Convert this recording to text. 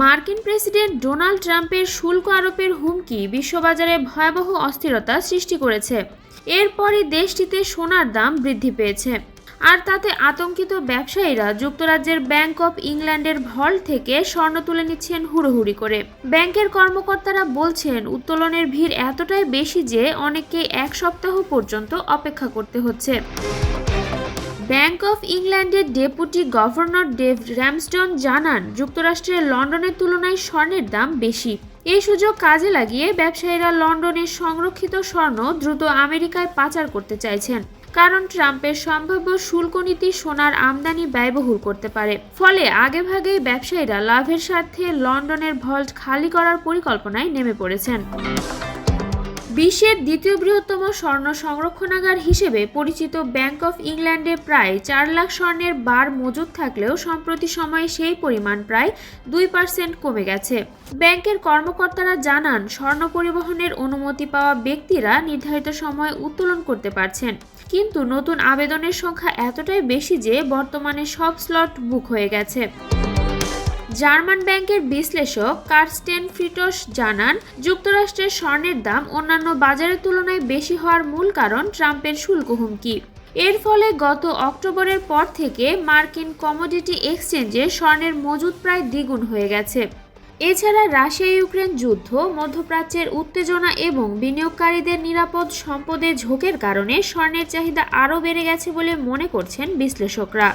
মার্কিন president Donald ট্রাম্পের শুল্ক আরোপের হুমকি বিশ্ববাজারে ভয়াবহ অস্থিরতা সৃষ্টি করেছে। এরপরই দেশটিতে সোনার দাম বৃদ্ধি পেয়েছে। আর তাতে আতঙ্কিত ব্যবসায়ীরা যুক্তরাজ্যের ব্যাংক অফ ইংল্যান্ডের ভল্ট থেকে স্বর্ণ তুলে নিচ্ছেন হুড়োহুড়ি করে। ব্যাংকের কর্মকর্তারা বলছেন, উত্তোলনের ভিড় এতটাই বেশি যে অনেককে এক সপ্তাহ পর্যন্ত অপেক্ষা করতে হচ্ছে। ব্যাংক অফ ইংল্যান্ডের ডেপুটি গভর্নর ডেভ র্যামস্টন জানান, যুক্তরাষ্ট্রের লন্ডনের তুলনায় স্বর্ণের দাম বেশি। এই সুযোগ কাজে লাগিয়ে ব্যবসায়ীরা লন্ডনের সংরক্ষিত স্বর্ণ দ্রুত আমেরিকায় পাচার করতে চাইছেন, কারণ ট্রাম্পের সম্ভাব্য শুল্ক নীতি সোনার আমদানি ব্যয়বহুল করতে পারে। ফলে আগেভাগেই ব্যবসায়ীরা লাভের স্বার্থে লন্ডনের ভল্ট খালি করার পরিকল্পনায় নেমে পড়েছেন। বিশ্বের দ্বিতীয় বৃহত্তম স্বর্ণ সংরক্ষণাগার হিসেবে পরিচিত ব্যাংক অফ ইংল্যান্ডে প্রায় চার লাখ স্বর্ণের বার মজুদ থাকলেও সম্প্রতি সময়ে সেই পরিমাণ প্রায় দুই পার্সেন্ট কমে গেছে। ব্যাংকের কর্মকর্তারা জানান, স্বর্ণ পরিবহনের অনুমতি পাওয়া ব্যক্তিরা নির্ধারিত সময়ে উত্তোলন করতে পারছেন। কিন্তু নতুন আবেদনের সংখ্যা এতটাই বেশি যে বর্তমানে সব স্লট বুক হয়ে গেছে। জার্মান ব্যাংকের বিশ্লেষক কার্স্টেন ফ্রিটস জানান, যুক্তরাষ্ট্রের স্বর্ণের দাম অন্যান্য বাজারের তুলনায় বেশি হওয়ার মূল কারণ ট্রাম্পের শুল্ক হুমকি। এর ফলে গত অক্টোবরের পর থেকে মার্কিন কমোডিটি এক্সচেঞ্জে স্বর্ণের মজুদ প্রায় দ্বিগুণ হয়ে গেছে। এছাড়া রাশিয়া ইউক্রেন যুদ্ধ, মধ্যপ্রাচ্যের উত্তেজনা এবং বিনিয়োগকারীদের নিরাপদ সম্পদে ঝোঁকের কারণে স্বর্ণের চাহিদা আরও বেড়ে গেছে বলে মনে করছেন বিশ্লেষকরা।